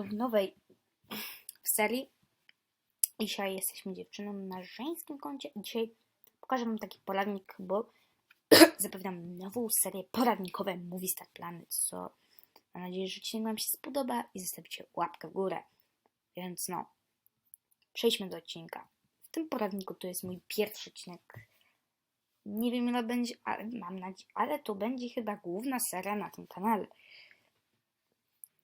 w nowej w serii. Dzisiaj jesteśmy dziewczyną na żeńskim koncie dzisiaj pokażę wam taki poradnik, bo zapewniam nową serię poradnikowe Movie Star Planet, co mam nadzieję, że odcinek wam się spodoba i zostawicie łapkę w górę. Więc no, przejdźmy do odcinka. W tym poradniku to jest mój pierwszy odcinek. Nie wiem ile będzie, ale mam nadzieję, ale to będzie chyba główna seria na tym kanale.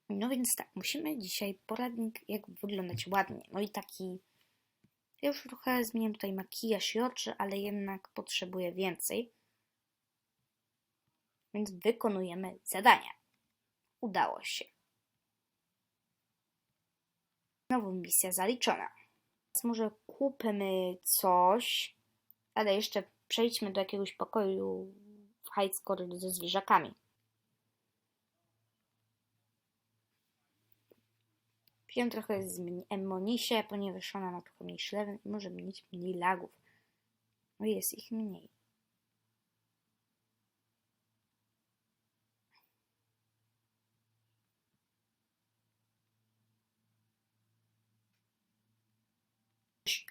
No więc tak, musimy dzisiaj poradnik, jak wyglądać ładnie. No i taki. Ja już trochę zmieniam tutaj makijaż i oczy, ale jednak potrzebuję więcej. Więc wykonujemy zadania. Udało się. Znowu misja zaliczona. Teraz może kupmy coś, ale jeszcze przejdźmy do jakiegoś pokoju w High Score ze zwierzakami. Wziąłem trochę z Emmonisie, ponieważ ona ma trochę mniejszy level i może mieć mniej lagów. No jest ich mniej.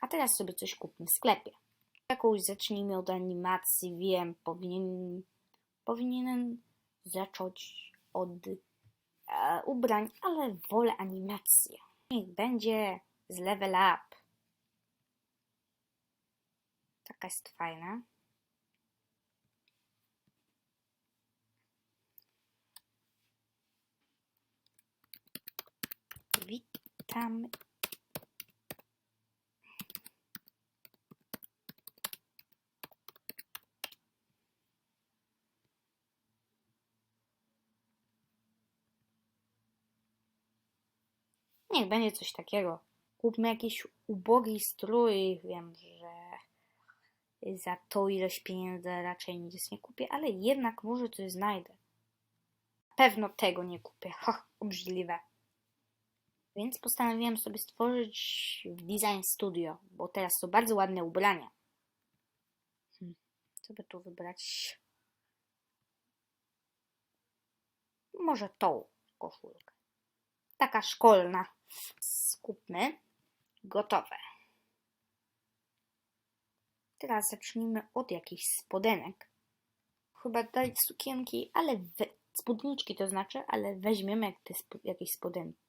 A teraz sobie coś kupmy w sklepie. Jakąś zacznijmy od animacji, wiem, powinien, powinienem zacząć od e, ubrań, ale wolę animację. Niech będzie z level up. Taka jest fajna. Witam. Niech będzie coś takiego. Kupmy jakiś ubogi strój. Wiem, że za tą ilość pieniędzy raczej nic nie kupię, ale jednak może coś znajdę. Na pewno tego nie kupię. Ha, obrzydliwe. Więc postanowiłem sobie stworzyć w Design Studio, bo teraz są bardzo ładne ubrania. Hmm, co by tu wybrać? Może tą koszulkę. Taka szkolna. Skupmy. Gotowe. Teraz zacznijmy od jakichś spodenek. Chyba dać sukienki, ale we, spódniczki to znaczy, ale weźmiemy jak te sp jakieś spodenki.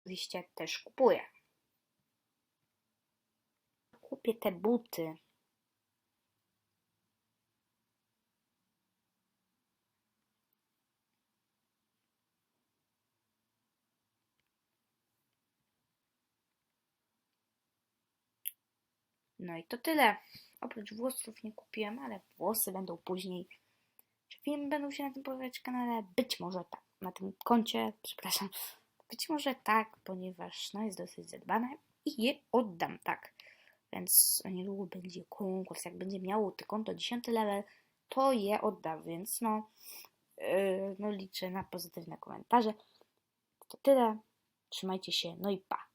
Oczywiście też kupuję. Kupię te buty. No i to tyle. Oprócz włosów nie kupiłem, ale włosy będą później. Czy filmy będą się na tym pojawiać kanale? Być może tak. Na tym koncie, przepraszam. Być może tak, ponieważ no, jest dosyć zadbane i je oddam, tak. Więc niedługo będzie konkurs. Jak będzie miało to konto 10 level, to je oddam, więc no, yy, no liczę na pozytywne komentarze. To tyle. Trzymajcie się, no i pa.